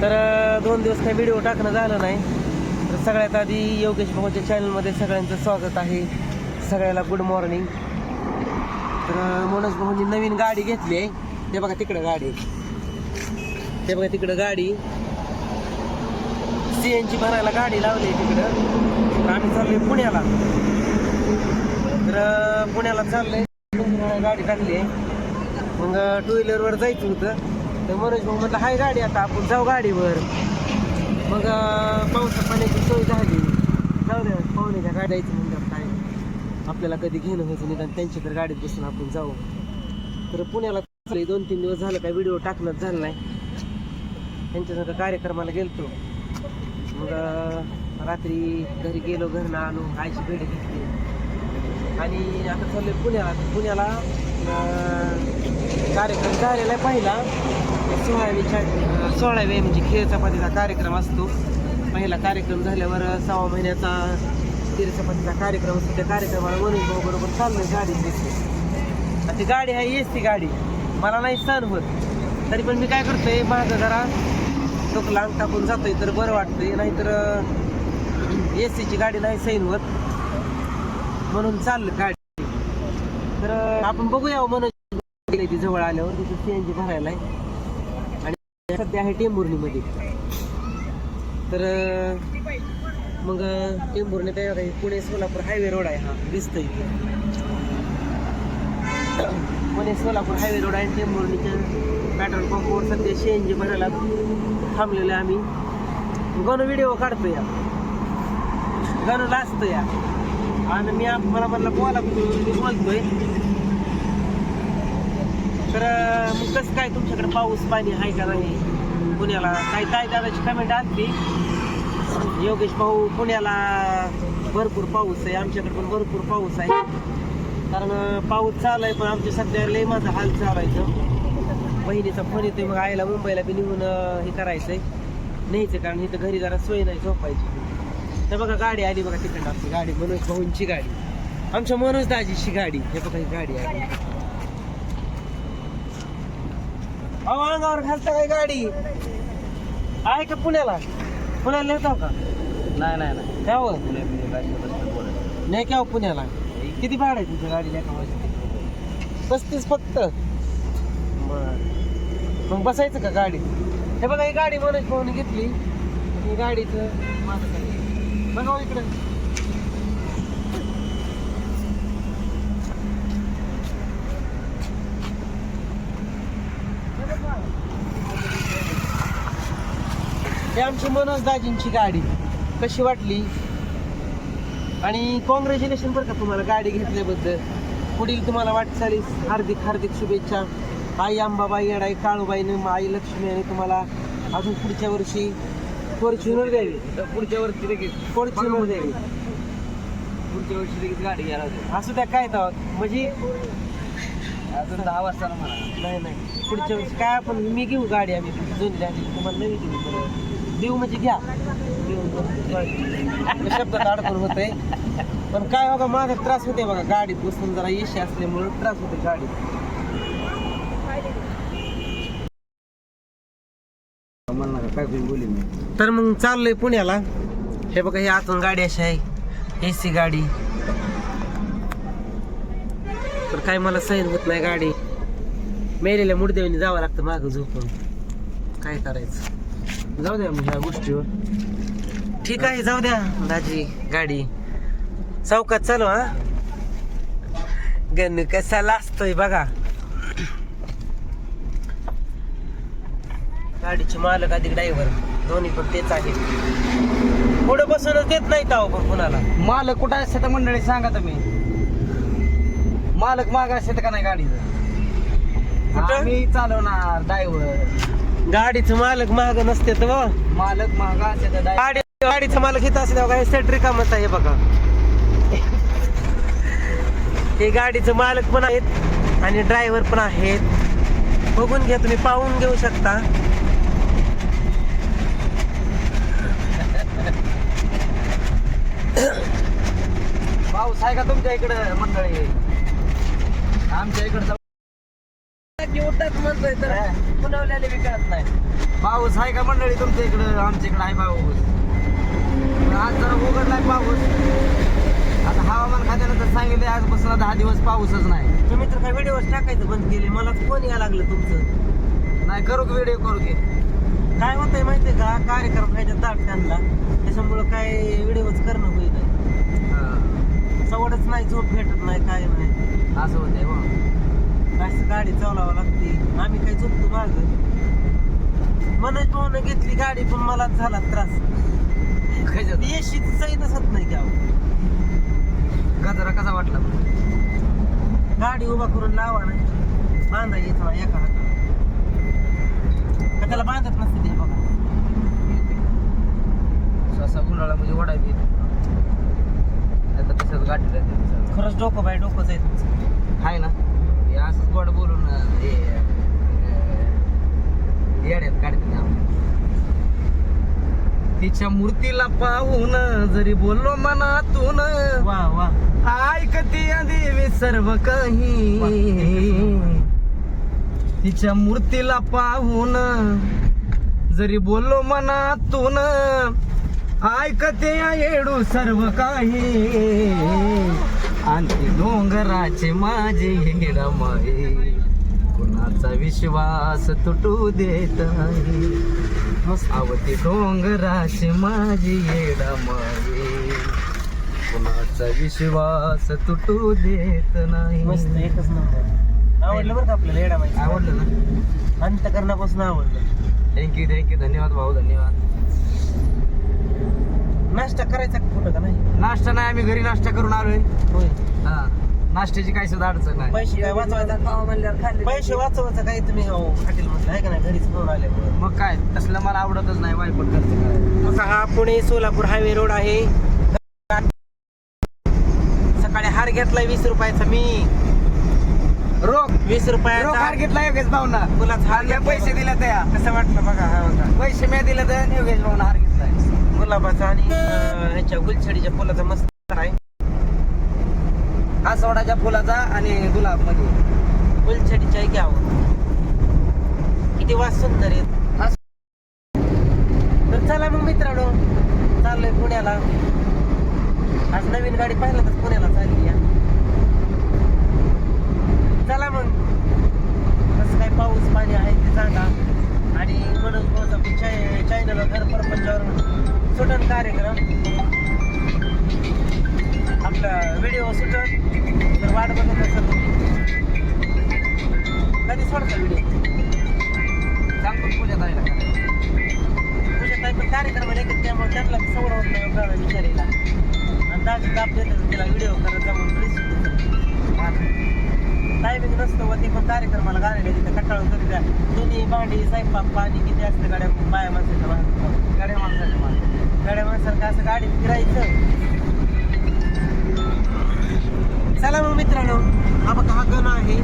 तर दोन दिवस काही व्हिडिओ टाकणं झालं नाही. तर सगळ्यात आधी योगेश भाऊच्या चॅनलमध्ये सगळ्यांचं स्वागत आहे. सगळ्याला गुड मॉर्निंग तर मनोज भाऊंनी नवीन गाडी घेतली आहे. ते बघा तिकडं गाडी. ते बघा तिकडं गाडी. सी एन जी भरायला गाडी लावली आहे तिकडं. आम्ही चाललोय पुण्याला. तर पुण्याला चाललंय. गाडी टाकली आहे. मग टू व्हीलरवर जायचं होतं. तर मनोज भाऊ म्हटलं हाय गाडी आता आपण जाऊ गाडीवर. मग पावसा पाण्याची सोय झाली. जाऊ द्या पाहुण्याच्या गाडी जायचं म्हणतात काय? आपल्याला कधी घेणं व्हायचं निदान त्यांच्या तर गाडीत बसून आपण जाऊ. तर पुण्याला दोन तीन दिवस झालं काय व्हिडिओ टाकणंच झालं नाही. त्यांच्यासारखं कार्यक्रमाला गेलतो. मग रात्री घरी गेलो घरनं आलो आईची भेट घेतली. आणि आता चाललोय पुण्याला. पुण्याला कार्यक्रम झालेला आहे पहिला. सोळावीच्या अं, सोळाव्या म्हणजे खेळ चपातीचा कार्यक्रम असतो. पहिला कार्यक्रम झाल्यावर सहा महिन्याचा खीर चपातीचा कार्यक्रम असतो. त्या कार्यक्रमाला मनोज भाऊ बरोबर चाललं गाडी दिसते. ती गाडी आहे एस ती गाडी. मला नाही सण होत. तरी पण मी काय करतोय माझं जरा डोकं अंग टाकून जातोय तर बरं वाटतंय. नाहीतर एस सीची गाडी नाही सैन होत. म्हणून चाललं गाडी. तर आपण बघूया हो, मनोज ती जवळ आल्यावर तिथं सी एन जी भरायला आहे. आणि सध्या आहे टेंभुर्णीमध्ये. तर मग टेंभुर्णी तयार आहे पुणे सोलापूर हायवे रोड आहे हा दिसतोय पुणे सोलापूर हायवे रोड आहे टेंभुर्णीच्या पेट्रोल पंपवर सध्या सी एन जी भरायला थांबलेलो आहे आम्ही. गणू व्हिडिओ काढतो या गणू लाचतो या आणि मी आप- मला म्हणलं बोला मी बोलतोय. तर मग कसं काय तुमच्याकडे पाऊस पाणी आहे का नाही पुण्याला? काय काय दादाची कमेंट आली योगेश भाऊ पुण्याला भरपूर पाऊस आहे. आमच्याकडे पण भरपूर पाऊस आहे. कारण पाऊस चालू आहे पण आमच्या सध्या लय माझा हाल चालायचं बहिणीचा फोन येतोय मग आईला मुंबईला बी निघून हे करायचंय. न्यायचं कारण इथं घरी जरा सोय नाही झोपायची. तर बघा गाडी आली बघा तिकडं. आपली गाडी मनोज भाऊंची गाडी. आमच्या मनोज दाजीची गाडी. हे बघा ही गाडी आली. अहो अंगावर घालता काय गाडी? आहे का पुण्याला? पुण्याला नेतो का? नाही नाही नाही. काय नाही का हो पुण्याला? किती भाडं आहे तुमच्या गाडीला एका वर्षाची पस्तीस फक्त. मग बसायचं का गाडीत? हे बघा ही गाडी मनोज भाऊने घेतली. ही गाडीचं माझं काय. बघा हो इकडं. हे आमची मनोज दाजींची गाडी. कशी वाटली? आणि कॉंग्रॅच्युलेशन बरं का तुम्हाला गाडी घेतल्याबद्दल. पुढील तुम्हाला वाटचालीस हार्दिक हार्दिक शुभेच्छा. आई अंबाबाई अडाई काळूबाईने आई लक्ष्मी आणि तुम्हाला अजून पुढच्या वर्षी फॉर्च्युनर द्यावी पुढच्या वर्षी देखील फॉर्च्युनर द्यावी पुढच्या वर्षी. देखील गाडी घ्यायला होते असू द्या काय तर. म्हणजे अजून दहा वर्षाला म्हणा. नाही नाही. पुढच्या वर्षी काय आपण मी घेऊ गाडी आम्ही जुनी गाडी तुम्हाला नवी देऊ. देऊ म्हणजे घ्या. देऊ शब्दात अडकून होतंय. पण काय बघा माझा त्रास होते बघा. गाडीत बसून जरा येशी असल्यामुळे त्रास होते गाडीत. म्हणू नका काय बोली मी तर मग चाललोय पुण्याला. हे बघा हे आतून गाडी अशी आहे. ए सी गाडी. तर काय मला सहन होत नाही गाडी. मेलेल्या मुडदेवानी जावं लागतं मागं झोपून. काय करायचं? जाऊ द्या मग ह्या गोष्टीवर. ठीक आहे जाऊ द्या दाजी गाडी. चौकात चालू हा? गण कसा लाजतोय बघा. गाडीचे मालक अधिक ड्रायव्हर दोन्ही पण तेच आहे. पुढे बसूनच देत नाही ताव पण कुणाला. मालक कुठं असते तर मंडळी सांगा तुम्ही. मालक माग असते का नाही गाडीचं? आम्ही चालवणार ड्रायव्हर गाडीचं मालक महाग नसते तर. मालक माग असते. गाडी गाडीचं मालक इथं असल्यावर काय सेट रिकामच आहे बघा. हे गाडीचं मालक पण आहेत आणि ड्रायव्हर पण आहेत. बघून घ्या तुम्ही पाहून घेऊ शकता. पाऊस आहे का तुमच्या इकडं मंडळी? आमच्या इकडं उठतात म्हणतोय तर पुनवल्याने नाही. पाऊस आहे का मंडळी तुमच्या इकडं? आमच्या इकडं आहे पाऊस. आज जरा उघडलाय पाऊस. आता हवामान खात्यानं तर सांगितलं आजपासून दहा दिवस पाऊसच नाही. तुम्ही तर काय व्हिडिओ टाकायचं बंद केले. मला फोन यायला लागलं तुमचं. नाही करू की व्हिडिओ करू की. काय होतंय माहितीये का? कार्यक्रम व्हायच्या दाट त्यांना. त्याच्यामुळं काय व्हिडिओच करणं होईल. हा, सवडच नाही झोप भेटत नाही काय नाही. असं होतंय हो असं गाडी चालवावं लागते. आम्ही काय झोपतो माग. मनोज भाऊन घेतली गाडी पण मला झाला त्रास? एशी सही नसत नाही का? गजरा कसा वाटला गाडी उभा करून लावा नाही बांधा येत एका हाताला त्याला बांधत नसते ते बघा स्वसा गुंडाळा म्हणजे वडा बी आता तसंच गाठी डोकं बाय डोकंच आहे तुमचं. आहे ना. हे असंच गोड बोलून हे येड्यात काढते तिच्या मूर्तीला पाहून जरी बोललो मनातून वा वा. ऐकते देवी सर्व काही. तिच्या मूर्तीला पाहून जरी बोललो मनातून ऐकते या येडू सर्व काही. आणि डोंगराचे माझे हिरमाई कुणाचा विश्वास तुटू देत नाही. आवती डोंगराची माझी येडमाई कुणाचा विश्वास तुटू देत नाही. मस्त एकच नंबर आवडलं बरं का आपल्याला? येडा माहिती. आवडलं ना? अंतकरणापासून आवडलं. थँक्यू थँक्यू धन्यवाद भाऊ धन्यवाद. नाश्ता करायचा का कुठं का नाही? नाश्ता नाही आम्ही घरी नाश्ता करून आलोय. होय. हा नाश्त्याची काही सुद्धा अडचण नाही. पैसे काय वाचवायचा? पैसे वाचवायचं काही तुम्ही? हॉटेल मध्ये आहे का नाही? घरीच घेऊन आले मग काय तसलं मला आवडतच नाही वायपट खर्च करायला असा हा पुणे सोलापूर हायवे रोड आहे. सकाळी हार घेतलाय वीस रुपयाचा मी. रोख. वीस रोख रुपयाचा हार घेतला योगेश भाऊना. गुलाब हार हार पैसे दिले त्या. कसं वाटलं बघा हा बघा. पैसे मी दिले तर योगेश भाऊना हार घेतलाय. गुलाबाचा आणि ह्याच्या गुलछडीच्या फुलाचा मस्त आहे. हा सोडाच्या फुलाचा आणि गुलाबमध्ये गुलछडीच्या आहे घ्यावं. किती वास सुंदर आहेत. तर चला मग मित्रांनो चाललोय पुण्याला. आज नवीन गाडी पाहिलं तर पुण्याला चालली या. चला मग. कसं काय पाऊस पाणी आहे ते सांगा. आणि म्हणून भाऊचा चॅनल घर परपंचावर सुटन कार्यक्रम. आपला व्हिडिओ सुटत तर वाट बघत असत. कधी सोडता व्हिडिओ सांगतो पूजा ताईला. पूजा ताई पण कार्यक्रम येतात त्यामुळे त्यांना समोर होत नाही आपल्याला विचारायला आणि दाजी दाब देतात तिला व्हिडिओ करत जाऊन टायमिंग नसतो व ते पण कार्यक्रमाला गाड्या तिथे कटाळून कधी द्या दोन्ही भांडी स्वयंपाक पाणी किती असतं गाड्या बाया माणसाच्या माणसाच्या गाड्या माणसाच्या माणसाच्या गाड्या माणसाला असं गाडी फिरायचं? चला मग मित्रांनो हा बघा हा गण आहे.